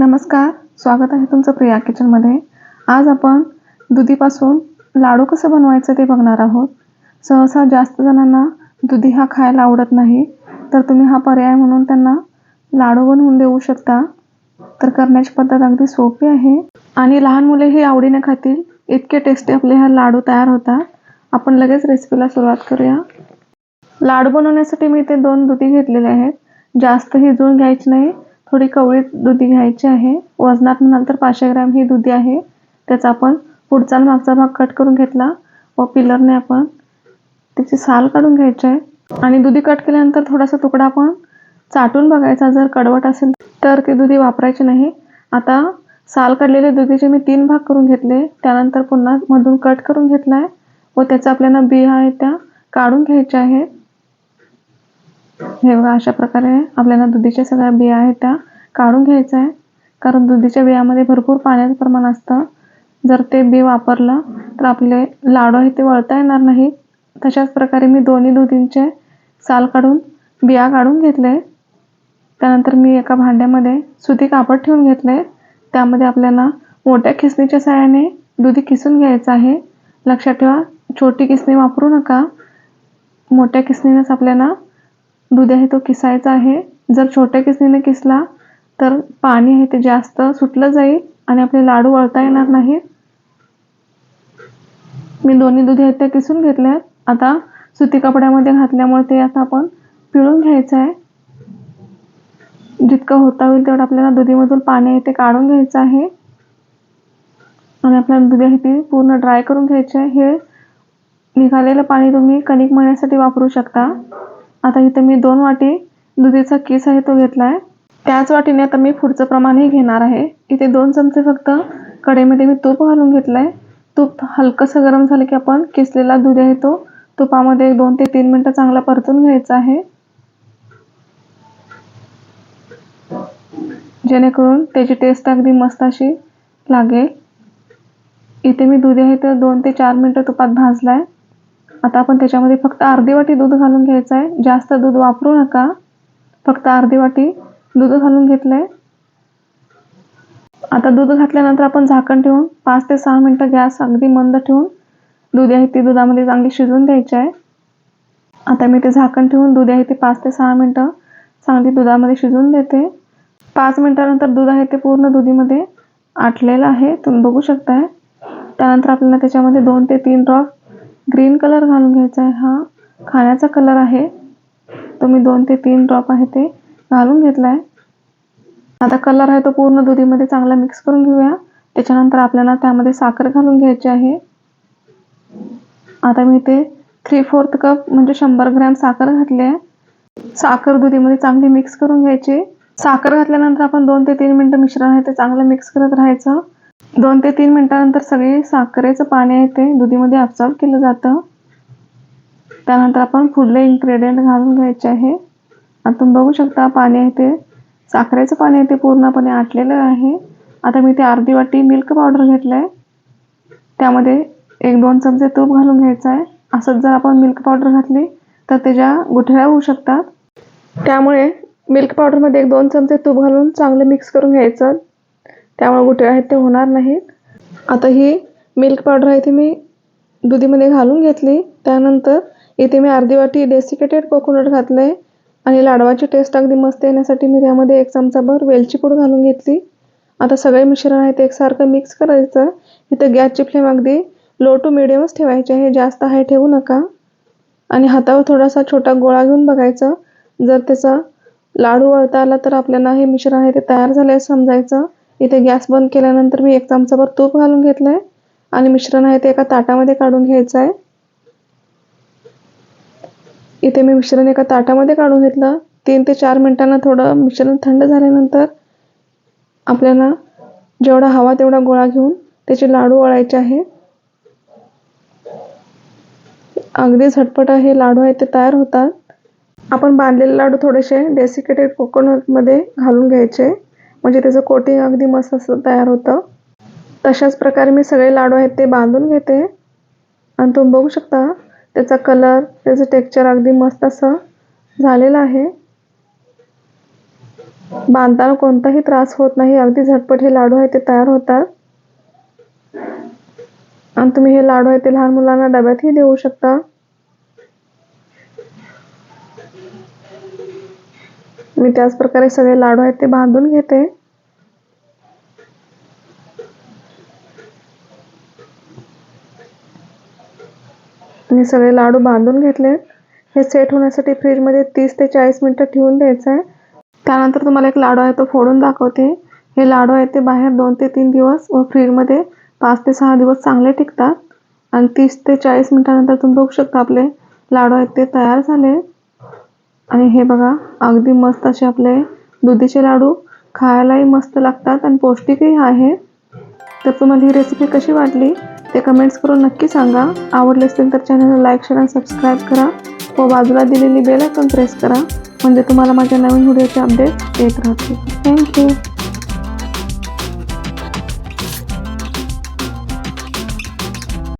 नमस्कार स्वागत आहे तुमचं प्रिया किचनमध्ये. आज आपण दुधीपासून लाडू कसं बनवायचं ते बघणार आहोत. सहसा जास्त जणांना दुधी हा खायला आवडत नाही तर तुम्ही हा पर्याय म्हणून त्यांना लाडू बनवून देऊ शकता. तर करण्याची पद्धत अगदी सोपी आहे. आणि लहान मुले हे आवडीने खातील इतके टेस्टी आपले हा लाडू तयार होतात. आपण लगेच रेसिपीला सुरुवात करूया. लाडू बनवण्यासाठी मी इथे दोन दुधी घेतलेले आहेत. जास्त ही जून घ्यायची नाही. थोडी कवळी दुधी घ्यायची आहे. वजनात म्हणाल तर पाचशे ग्रॅम ही दुधी आहे. त्याचा आपण पुढचा मागचा भाग कट करून घेतला व पिलरने आपण त्याची साल काढून घ्यायची आहे. आणि दुधी कट केल्यानंतर थोडासा तुकडा आपण चाटून बघायचा. जर कडवट असेल तर ती दुधी वापरायची नाही. आता साल काढलेले दुधीचे मी तीन भाग करून घेतले. त्यानंतर पुन्हा मधून कट करून घेतला आहे व त्याचा आपल्याला बिया आहेत त्या काढून घ्यायच्या आहेत. हे बघा अशा प्रकारे आपल्याला दुधीच्या सगळ्या बिया आहेत त्या काढून घ्यायचं आहे. कारण दुधीच्या बियामध्ये भरपूर पाण्याचं प्रमाण असतं. जर ते बी वापरलं तर आपले लाडू आहे ते वळता येणार नाही. तशाच प्रकारे मी दोन्ही दुधींचे साल काढून बिया काढून घेतले. त्यानंतर मी एका भांड्यामध्ये सुती कापड ठेवून घेतले. त्यामध्ये आपल्याला मोठ्या खिसणीच्या सहाय्याने दुधी किसून घ्यायचं आहे. लक्षात ठेवा छोटी किसणी वापरू नका. मोठ्या किसणीनेच आपल्याला दूध आहे तो किसायचा आहे. जर छोट्या किसणीने किसला तर पाणी आहे ते जास्त सुटलं जाईल आणि आपले लाडू वळता येणार नाही. मी दोन्ही दुधी आहेत त्या किसून घेतल्यात आता सुती कपड्यामध्ये घातल्यामुळे ते आता आपण पिळून घ्यायचं आहे. जितकं होता होईल तेवढं आपल्याला दुधीमधून पाणी आहे ते काढून घ्यायचं आहे. आणि आपल्याला दुधी आहे ती पूर्ण ड्राय करून घ्यायची आहे. हे निघालेलं पाणी तुम्ही कणिक मळण्यासाठी वापरू शकता. आता इथे मी दोन वाटी दुधीचा किस आहे तो घेतला आहे त्याच वाटीने आता मी पुढचं प्रमाणही घेणार आहे. इथे दोन चमचे फक्त कढईमध्ये मी तूप घालून घेतलं आहे तूप हलकंसं गरम झालं की आपण किसलेला दूध आहे तो तुपामध्ये एक दोन ते तीन मिनटं चांगला परतून घ्यायचा आहे. जेणेकरून त्याची टेस्ट अगदी मस्त अशी लागेल. इथे मी दूध आहे तर दोन ते चार मिनटं तुपात भाजला आहे आता आपण त्याच्यामध्ये फक्त अर्धी वाटी दूध घालून घ्यायचं आहे जास्त दूध वापरू नका. फक्त अर्धी वाटी दूध घालून घेतलं आहे आता दूध घातल्यानंतर आपण झाकण ठेवून पाच ते सहा मिनटं गॅस अगदी मंद ठेवून दूध आहे ती दुधामध्ये चांगली शिजवून द्यायची आहे. आता मी ते झाकण ठेवून दूध आहे ते पाच ते सहा मिनटं चांगली दुधामध्ये शिजवून देते. पाच मिनटानंतर दूध आहे ते पूर्ण दुधीमध्ये आटलेलं आहे. तुम्ही बघू शकताय. त्यानंतर आपल्याला त्याच्यामध्ये दोन ते तीन ड्रॉप ग्रीन कलर घालून घ्यायचा आहे. हा खाण्याचा कलर आहे. तो मी दोन ते तीन ड्रॉप आहे ते घालून घेतला आहे आता कलर आहे तो पूर्ण दुधीमध्ये चांगला मिक्स करून घेऊया. त्याच्यानंतर आपल्याला त्यामध्ये साखर घालून घ्यायची आहे. आता मी ते थ्री फोर्थ कप म्हणजे शंभर ग्रॅम साखर घातली आहे. साखर दुधीमध्ये चांगली मिक्स करून घ्यायची. साखर घातल्यानंतर आपण दोन ते तीन मिनटं मिश्रण आहे ते चांगलं मिक्स करत राहायचं. दोन ते तीन मिनटानंतर सगळी साखरेचं पाणी आहे ते दुधीमध्ये ॲब्सॉर्ब केलं जातं. त्यानंतर आपण पुढले इन्ग्रेडियंट घालून घ्यायचे आहे. आता तुम्ही बघू शकता पाणी आहे ते साखरेचं पाणी आहे ते पूर्णपणे आटलेलं आहे. आता मी ते अर्धी वाटी मिल्क पावडर घेतलं आहे त्यामध्ये एक दोन चमचे तूप घालून घ्यायचं आहे असंच जर आपण मिल्क पावडर घातली तर त्याच्या गुठळ्या होऊ शकतात. त्यामुळे मिल्क पावडरमध्ये एक दोन चमचे तूप घालून चांगलं मिक्स करून घ्यायचं. त्यामुळे गुठळ्या आहेत ते होणार नाहीत. आता ही मिल्क पावडर आहे ती मी दुधीमध्ये घालून घेतली. त्यानंतर इथे मी अर्धी वाटी डेसिकेटेड कोकोनट घातलं आहे आणि लाडवाची टेस्ट अगदी मस्त येण्यासाठी मी त्यामध्ये एक चमचाभर वेलची पूड घालून घेतली. आता सगळे मिश्रण आहे ते एकसारखं मिक्स करायचं. इथं गॅसची फ्लेम अगदी लो टू मिडियमच ठेवायची आहे जास्त हाय ठेवू नका. आणि हातावर थोडासा छोटा गोळा घेऊन बघायचं. जर त्याचा लाडू वळता आला तर आपल्याला हे मिश्रण आहे ते तयार झालं आहे समजायचं. इथे गॅस बंद केल्यानंतर मी एक चमचाभर तूप घालून घेतलं आहे आणि मिश्रण आहे ते एका ताटामध्ये काढून घ्यायचं आहे इथे मी मिश्रण एका ताटामध्ये काढून घेतलं. तीन ते चार मिनटांना थोडं मिश्रण थंड झाल्यानंतर आपल्याला जेवढा हवा तेवढा गोळा घेऊन त्याचे लाडू वळायचे आहे. अगदी झटपट हे लाडू आहे ते तयार होतात. आपण बांधलेले लाडू थोडेसे डेसिकेटेड कोकोनटमध्ये घालून घ्यायचे. म्हणजे त्याचं कोटिंग अगदी मस्त असं तयार होतं. तशाच प्रकारे मी सगळे लाडू आहेत ते बांधून घेते. आणि तुम्ही बघू शकता त्याचा कलर त्याचं टेक्स्चर अगदी मस्त असं झालेलं आहे. बांधताना कोणताही त्रास होत नाही. अगदी झटपट हे लाडू आहे ते तयार होतात. आणि तुम्ही हे लाडू आहे ते लहान मुलांना डब्यातही देऊ शकता. मी त्याच प्रकारे सगळे लाडू आहेत ते बांधून घेते. मी सगळे लाडू बांधून घेतले. हे सेट होण्यासाठी फ्रीजमध्ये तीस ते चाळीस मिनटं ठेवून द्यायचं आहे त्यानंतर तुम्हाला एक लाडू आहे तो फोडून दाखवते. हे लाडू आहे ते बाहेर दोन ते तीन दिवस व फ्रीजमध्ये पाच ते सहा दिवस चांगले टिकतात. आणि तीस ते चाळीस मिनटानंतर तुम्ही बघू शकता आपले लाडू आहेत ते तयार झाले. आणि हे बघा अगदी मस्त असे आपले दुधीचे लाडू. खायलाही मस्त लागतात आणि पौष्टिकही आहे. तर तुम्हाला ही रेसिपी कशी वाटली? ते कमेंट्स करून नक्की सांगा. आवडले असतील तर चॅनलला लाईक शेअर आणि सबस्क्राईब करा. व बाजूला दिलेली बेल आयकॉन प्रेस करा. म्हणजे तुम्हाला माझ्या नवीन व्हिडिओचे अपडेट येत राहतील. थँक्यू